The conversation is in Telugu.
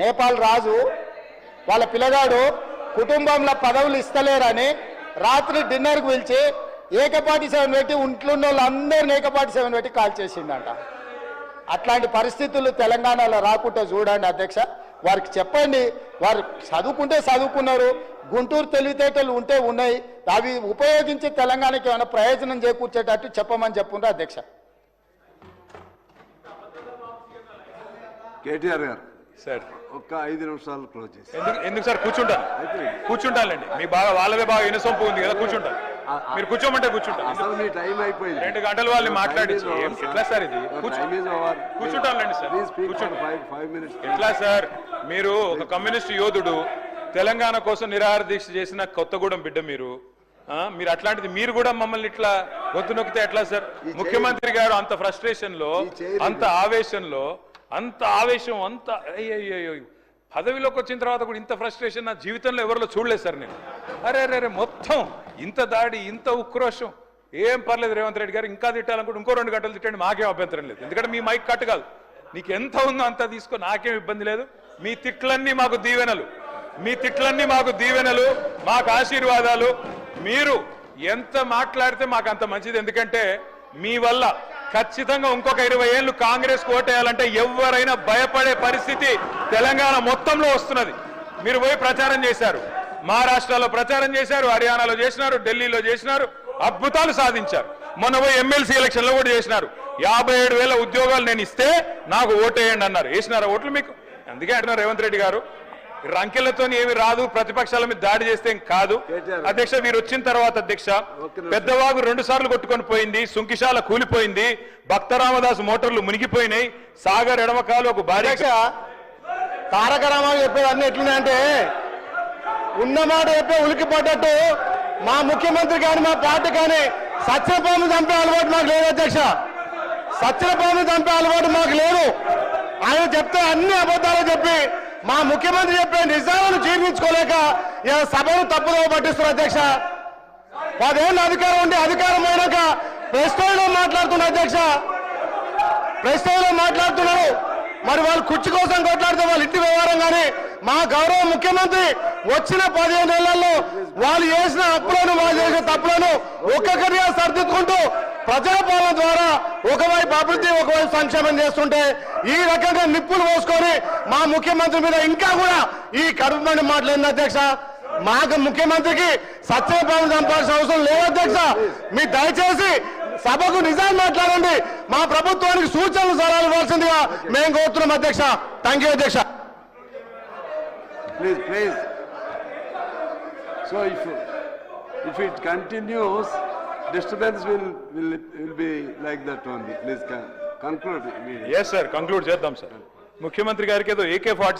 నేపాల్ రాజు వాళ్ళ పిల్లగాడు కుటుంబంలో పదవులు ఇస్తలేరని రాత్రి డిన్నర్కి పిలిచి ఏకపాటి సెవెన్ పెట్టి ఇంట్లోన్న వాళ్ళందరిని ఏకపాటి సెవెన్ పెట్టి కాల్ చేసిందంట అట్లాంటి పరిస్థితులు తెలంగాణలో రాకుండా చూడండి అధ్యక్ష. వారికి చెప్పండి. వారు చదువుకుంటే చదువుకున్నారు. గుంటూరు తెలివితేటలు ఉంటే ఉన్నాయి. అవి ఉపయోగించి తెలంగాణకి ఏమైనా ప్రయోజనం చేకూర్చేటట్టు చెప్పమని చెప్పుండ్రు అధ్యక్ష. కేటీఆర్ గారు. సార్. ఒక్క ఐదు నిమిషాలు క్లోజ్ చేసి. ఎందుకు ఎందుకు సార్? కూర్చుంటాను కూర్చుంటానండి మీ బాగా వాళ్ళదే బాగా ఇనసొంపు ఉంది కదా కూర్చుంటాను మీరు కూర్చోమంటే కూర్చుంటాను అసలు మీ టైం అయిపోయింది. రెండు గంటలు వాళ్ళని మాట్లాడించి ఏం- ఎట్లా సార్ ఇది? కూర్చో- కూర్చుంటానులేండి సార్. మినిట్స్ ఎట్లా సార్? మీరు ఒక కమ్యూనిస్ట్ యోధుడు తెలంగాణ కోసం నిరాహార దీక్ష చేసిన కొత్తగూడెం బిడ్డ మీరు. మీరు అట్లాంటిది మీరు కూడా మమ్మల్ని ఇట్లా గొంతు నొక్కితే ఎట్లా సార్? ముఖ్యమంత్రి గారు అంత ఫ్రస్ట్రేషన్లో అంత ఆవేశంలో అంత ఆవేశం అంత అయ్యో పదవిలోకి వచ్చిన తర్వాత కూడా ఇంత ఫ్రస్ట్రేషన్ నా జీవితంలో ఎవరిలో చూడలేదు సార్ నేను. అరే అరే అరే మొత్తం ఇంత దాడి ఇంత ఉక్రోషం. ఏం పర్లేదు రేవంత్ రెడ్డి గారు ఇంకా తిట్టాలనుకుంటే ఇంకో రెండు గంటలు తిట్టండి మాకేం అభ్యంతరం లేదు. ఎందుకంటే మీ మైక్ కట్ కాదు. నీకు ఎంత ఉందో అంత తీసుకో నాకేం ఇబ్బంది లేదు. మీ తిట్లన్నీ మాకు దీవెనలు. మీ తిట్లన్నీ మాకు దీవెనలు మాకు ఆశీర్వాదాలు. మీరు ఎంత మాట్లాడితే మాకు అంత మంచిది. ఎందుకంటే మీ వల్ల ఖచ్చితంగా ఇంకొక ఇరవై ఏళ్ళు కాంగ్రెస్ ఓటేయాలంటే ఎవరైనా భయపడే పరిస్థితి తెలంగాణ మొత్తంలో వస్తున్నది. మీరు పోయి ప్రచారం చేశారు. మహారాష్ట్రలో ప్రచారం చేశారు హర్యానాలో చేసినారు ఢిల్లీలో చేసినారు అద్భుతాలు సాధించారు. మొన్న పోయి ఎమ్మెల్సీ ఎలక్షన్లో కూడా చేసినారు. యాభై ఏడు వేల ఉద్యోగాలు నేను ఇస్తే నాకు ఓటేయండి అన్నారు. వేసినారా ఓట్లు మీకు? అందుకే అంటున్నారు రేవంత్ రెడ్డి గారు. రంకెలతో ఏమి రాదు ప్రతిపక్షాల మీద దాడి చేస్తే కాదు. అధ్యక్ష మీరు వచ్చిన తర్వాత అధ్యక్ష. పెద్దవాగు రెండు సార్లు కొట్టుకొని పోయింది సుంకిశాల కూలిపోయింది భక్తరామదాస్ మోటార్లు మునిగిపోయినాయి సాగర్ ఎడమకాలు ఒక భారీ అధ్యక్ష తారక రామారావు చెప్పేవన్నీ ఎట్లున్నాయంటే ఉన్నమాట చెప్పే ఉలికి పడ్డట్టు మా ముఖ్యమంత్రి కానీ మా పార్టీ కానీ సత్యపాము చంపే అలవాటు మాకు లేదు అధ్యక్ష సత్యపాము చంపే అలవాటు మాకు లేదు ఆయన చెప్తే అన్ని అబద్ధాలు మా ముఖ్యమంత్రి చెప్పే నిజాలను జీర్ణించుకోలేక సభను తప్పుదో పట్టిస్తున్నారు అధ్యక్ష. పదేళ్ళు అధికారం ఉండి అధికారం అయినాక ప్రెస్లో మాట్లాడుతున్న అధ్యక్ష. ప్రెస్లో మాట్లాడుతున్నారు. మరి వాళ్ళు కుర్చీ కోసం కొట్లాడితే వాళ్ళు ఇంటి వ్యవహారం కానీ మా గౌరవ ముఖ్యమంత్రి వచ్చిన పదిహేను నెలల్లో వాళ్ళు చేసిన అప్పులను వాళ్ళు చేసిన తప్పులను ఒక్కొక్కరిగా సర్దిద్దుకుంటూ ప్రజాపాలన ద్వారా ఒకవైపు అభివృద్ధి ఒకవైపు సంక్షేమం చేస్తుంటే ఈ రకంగా నిప్పులు పోసుకొని మా ముఖ్యమంత్రి మీద ఇంకా కూడా ఈ కడుపు మాటలు ఏంది అధ్యక్ష? మాకు ముఖ్యమంత్రికి సత్యపాలన చంపాల్సిన అవసరం లేదు అధ్యక్ష. మీ దయచేసి సభకు నిజాన్ని మాట్లాడండి. మా ప్రభుత్వానికి సూచనలు సలహాలు ఇవ్వాల్సిందిగా మేము కోరుతున్నాం అధ్యక్ష. థ్యాంక్ యూ అధ్యక్ష. Please please so if if it continues disturbance will will will be like that only please conclude yes sir conclude చేద్దాం సార్ ముఖ్యమంత్రి గారికి ఏదో ఏకే ఫార్టీ